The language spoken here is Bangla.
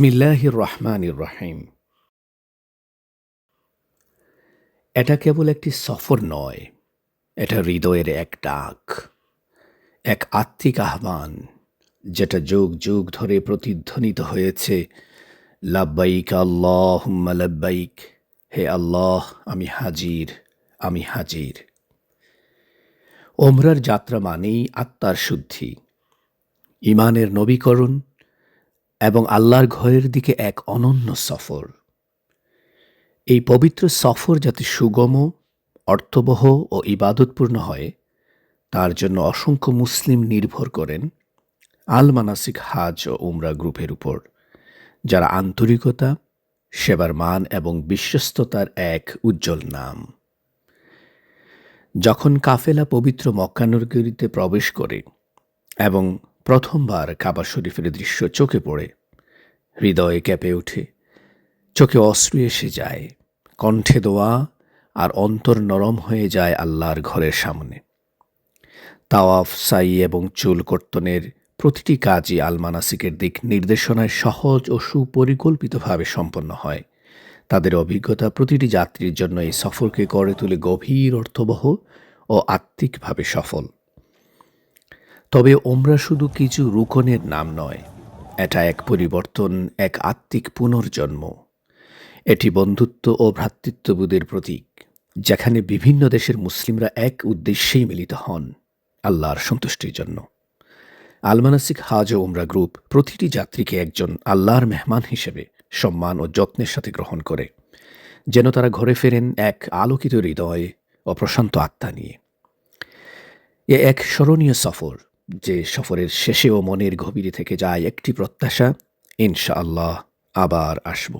বিসমিল্লাহির রহমানির রহিম এটা কেবল একটি সফর নয়, এটা হৃদয়ের এক ডাক, এক আত্মিক আহ্বান, যেটা যুগ যুগ ধরে প্রতিধ্বনিত হয়েছে। লাব্বাইক আল্লাহ লাব্বাইক, হে আল্লাহ, আমি হাজির আমি হাজির। ওমরার যাত্রা মানেই আত্মার শুদ্ধি। ইমানের নবীকরণ এবং আল্লাহর ঘরের দিকে এক অনন্য সফর। এই পবিত্র সফর যাতে সুগম, অর্থবহ ও ইবাদতপূর্ণ হয়, তার জন্য অসংখ্য মুসলিম নির্ভর করেন আল মানাসিক হাজ ও উমরা গ্রুপের উপর, যারা আন্তরিকতা, সেবার মান এবং বিশ্বস্ততার এক উজ্জ্বল নাম। যখন কাফেলা পবিত্র মক্কানগরীতে প্রবেশ করে এবং প্রথমবার কাবা শরীফের দৃশ্য চোখে পড়ে। হৃদয়ে কেঁপে ওঠে। চোখে অশ্রু এসে যায়। কণ্ঠে দোয়া আর অন্তর নরম হয়ে যায় আল্লাহর ঘরের সামনে। তাওয়াফ, সাই এবং চুল কর্তনের প্রতিটি কাজই আলমানাসিকের দিক নির্দেশনায় সহজ ও সুপরিকল্পিতভাবে সম্পন্ন হয়। তাদের অভিজ্ঞতা প্রতিটি যাত্রীর জন্য এই সফরকে করে তুলে গভীর অর্থবহ ও আত্মিকভাবে সফল। তবে ওমরা শুধু কিছু রুকনের নাম নয়, এটা এক পরিবর্তন, এক আত্মিক পুনর্জন্ম। এটি বন্ধুত্ব ও ভ্রাতৃত্ববোধের প্রতীক, যেখানে বিভিন্ন দেশের মুসলিমরা এক উদ্দেশ্যেই মিলিত হন, আল্লাহর সন্তুষ্টির জন্য। আলমানাসিক হাজ ও উমরা গ্রুপ প্রতিটি যাত্রীকে একজন আল্লাহর মেহমান হিসেবে সম্মান ও যত্নের সাথে গ্রহণ করে, যেন তারা ঘরে ফেরেন এক আলোকিত হৃদয় ও প্রশান্ত আত্মা নিয়ে। এ এক স্মরণীয় সফর যে সফরের শেষেও মনের গভীরে থেকে যায় একটি প্রত্যাশা ইনশাআল্লাহ আবার আসব।